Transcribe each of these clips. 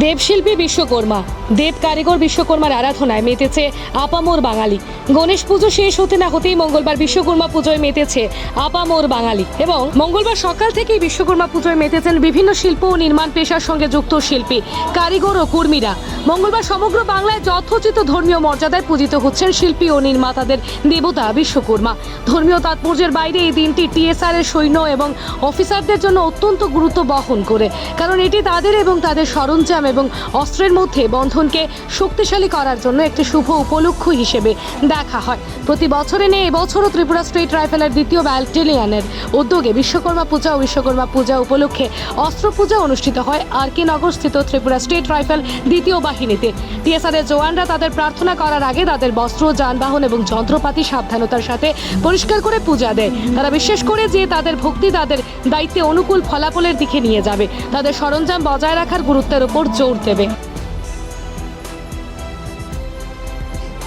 দেবশিল্পী বিশ্বকর্মা, দেব কারিগর বিশ্বকর্মার আরাধনায় মেতেছে আপামোর বাঙালি। গণেশ পুজো শেষ হতে না হতেই মঙ্গলবার বিশ্বকর্মা পুজোয় মেতেছে আপামোর বাঙালি এবং মঙ্গলবার সকাল থেকেই বিশ্বকর্মা পুজোয় মেতেছেন বিভিন্ন শিল্প ও নির্মাণ পেশার সঙ্গে যুক্ত শিল্পী, কারিগর ও কর্মীরা। মঙ্গলবার সমগ্র বাংলায় যথোচিত ধর্মীয় মর্যাদায় পূজিত হচ্ছেন শিল্পী ও নির্মাতাদের দেবতা বিশ্বকর্মা। ধর্মীয় তাৎপর্যের বাইরে এই দিনটি টিএসআর এর সৈন্য এবং অফিসারদের জন্য অত্যন্ত গুরুত্ব বহন করে, কারণ এটি তাদের এবং তাদের সরঞ্জাম এবং অস্ত্রের মধ্যে বন্ধনকে শক্তিশালী করার জন্য একটি শুভ উপলক্ষ হিসেবে দেখা হয়। প্রতি বছরে নিয়ে এবছরও ত্রিপুরা স্টেট রাইফেলের দ্বিতীয় ব্যাটালিয়নের উদ্যোগে বিশ্বকর্মা পূজা ও বিশ্বকর্মা পূজা উপলক্ষে অস্ত্র পূজা অনুষ্ঠিত হয়। আর কে নগরস্থিত ত্রিপুরা স্টেট রাইফেল দ্বিতীয় বাহিনীতে। টিএসআর এর জওয়ানরা তাদের প্রার্থনা করার আগে তাদের বস্ত্র, যানবাহন এবং যন্ত্রপাতি সাবধানতার সাথে পরিষ্কার করে পূজা দেয়। তারা বিশ্বাস করে যে তাদের ভক্তি তাদের দায়িত্বে অনুকূল ফলাফলের দিকে নিয়ে যাবে। তাদের সরঞ্জাম বজায় রাখার গুরুত্বের উপর জোর দেবে।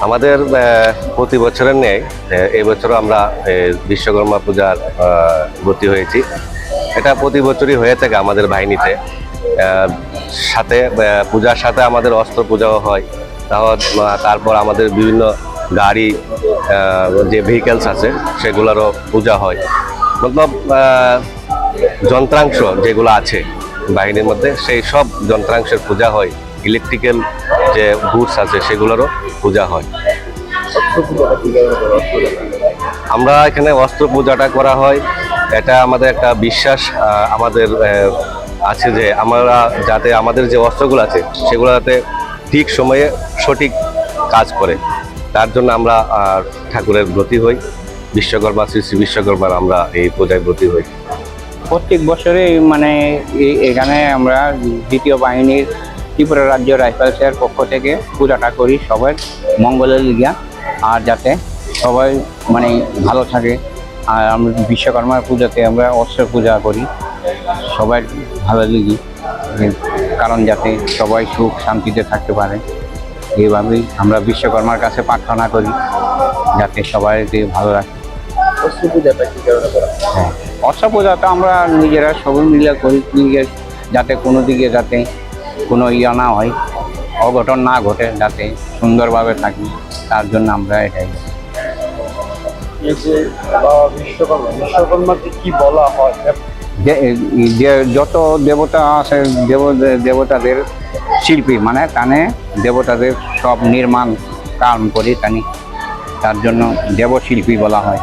আমাদের প্রতি বছরের নেই এই বছরও আমরা বিশ্বকর্মা পূজার ব্রতী হয়েছি। এটা প্রতি বছরই হয়ে থাকে আমাদের বাহিনীতে। সাথে পূজার সাথে আমাদের অস্ত্র পূজাও হয়। তারপর আমাদের বিভিন্ন গাড়ি যে ভেহিকেলস আছে, সেগুলোরও পূজা হয়। মতলব যন্ত্রাংশ যেগুলো আছে বাহিনীর মধ্যে, সেই সব যন্ত্রাংশের পূজা হয়। ইলেকট্রিক্যাল যে গুডস আছে, সেগুলোরও পূজা হয়। আমরা এখানে অস্ত্র পূজাটা করা হয়। এটা আমাদের একটা বিশ্বাস আমাদের আছে যে আমরা যাতে আমাদের যে অস্ত্রগুলো আছে, সেগুলো যাতে ঠিক সময়ে সঠিক কাজ করে। তার জন্য আমরা ঠাকুরের ব্রতী হই। বিশ্বকর্মা, শ্রী শ্রী বিশ্বকর্মার আমরা এই পূজায় ব্রতী হই। প্রত্যেক বছরে মানে এই- এখানে আমরা দ্বিতীয় বাহিনীর ত্রিপুরা রাজ্য রাইফেলসের পক্ষ থেকে পূজাটা করি সবাই মঙ্গলের লিগা আর যাতে সবাই মানে ভালো থাকে। আর আমরা বিশ্বকর্মার পূজাতে আমরা অস্ত্র পূজা করি সবাই ভালো লিগি। কারণ যাতে সবাই সুখ শান্তিতে থাকতে পারে। এইভাবেই আমরা বিশ্বকর্মার কাছে প্রার্থনা করি যাতে সবাইকে ভালো রাখে। অস্ত্র পূজাটা কি কারণে করা হ্যাঁ। অস্ত্র পূজা তো আমরা নিজেরা সবাই মিলে করি নিজের যাতে কোনো দিকে যাতে কোনো ইয়া না হয় অঘটন না ঘটে যাতে সুন্দরভাবে থাকি তার জন্য আমরা এটাই যে বিশ্বকর্মা বিশ্বকর্মাকে কি বলা হয়? যে যে যত দেবতা আছে দেব দেবতাদের শিল্পী মানে তানে দেবতাদের সব নির্মাণ কাম করি তানি তার জন্য দেবশিল্পী বলা হয়।